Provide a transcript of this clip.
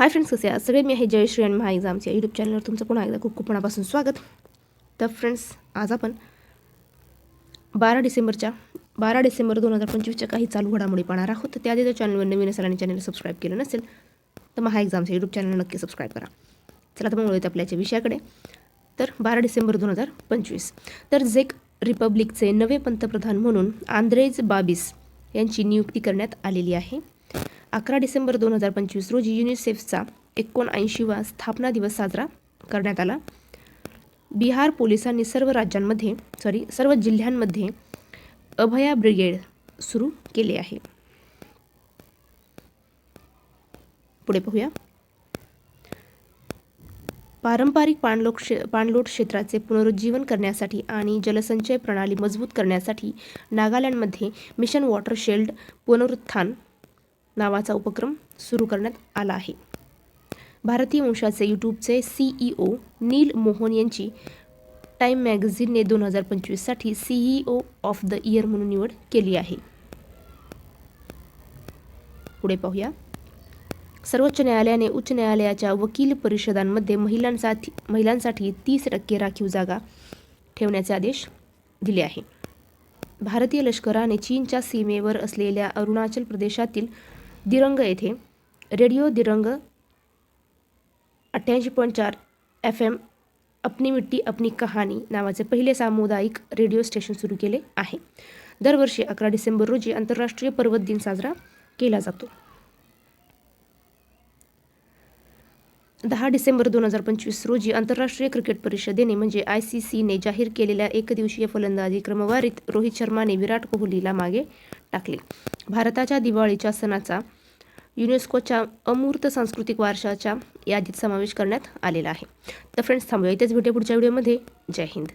Hi friends कसे आहात सगळे मी आहे जयश्री आणि महा एक्झामच्या यूट्यूब चॅनलवर तुमचं पुन्हा एकदा खूप खूप मनापासून स्वागत. तर फ्रेंड्स आज आपण बारा डिसेंबरच्या बारा डिसेंबर दोन हजार पंचवीसच्या काही चालू घडामोडी पाहणार आहोत. तर त्याआधी जर चॅनलवर नवीन असेल आणि चॅनल सबस्क्राईब केलं नसेल तर महा एक्झामच्या यूट्यूब चॅनल नक्की सबस्क्राईब करा. चला तर मग वळूयात आपल्याच्या विषयाकडे. तर बारा डिसेंबर दोन हजार पंचवीस. तर झेक रिपब्लिकचे नवे पंतप्रधान म्हणून आंद्रेज बाबिस यांची नियुक्ती करण्यात आलेली आहे. अकरा डिसेंबर दोन हजार पंचवीस रोजी युनिसेफचा एकोणऐंशीवा स्थापना दिवस साजरा करण्यात आला. बिहार पोलिसांनी सर्व राज्यांमध्ये सॉरी सर्व जिल्ह्यांमध्ये अभया ब्रिगेड सुरू केले आहे. पुढे पाहूया. पारंपरिक पाणलोट क्षे पाणलोट क्षेत्राचे पुनरुज्जीवन करण्यासाठी आणि जलसंचय प्रणाली मजबूत करण्यासाठी नागालँडमध्ये मिशन वॉटर शेल्ड पुनरुत्थान नावाचा उपक्रम सुरू करण्यात आला आहे. भारतीय वंशाचे यूट्यूबचे सीईओ नील मोहन यांची टाईम मॅगझिनने दोन हजार पंचवीससाठी सीईओ ऑफ द इयर म्हणून निवड केली आहे. पुढे पाहूया. सर्वोच्च न्यायालयाने उच्च न्यायालयाच्या वकील परिषदांमध्ये महिलांसाठी महिलांसाठी तीस टक्के राखीव जागा ठेवण्याचे आदेश दिले आहे. भारतीय लष्कराने चीनच्या सीमेवर असलेल्या अरुणाचल प्रदेशातील दिरंग येथे. रेडिओ दिरंग अठ्ठ्याऐंशी पॉईंट चार एफ एम अपनी मिट्टी अपनी कहाणी नावाचे पहिले सामुदायिक रेडिओ स्टेशन सुरू केले आहे. दरवर्षी अकरा डिसेंबर रोजी आंतरराष्ट्रीय पर्वत दिन साजरा केला जातो. दहा डिसेंबर दोन हजार पंचवीस रोजी आंतरराष्ट्रीय क्रिकेट परिषदेने म्हणजे आय सी सीने जाहीर केलेल्या एकदिवसीय फलंदाजी क्रमवारीत रोहित शर्माने विराट कोहलीला मागे टाकले. भारताच्या दिवाळीच्या सणाचा युनेस्कोच्या अमूर्त सांस्कृतिक वारशाच्या यादीत समावेश करण्यात आलेला आहे. तर फ्रेंड्स थांबूया. इथेच भेटे पुढच्या व्हिडिओमध्ये. जय हिंद.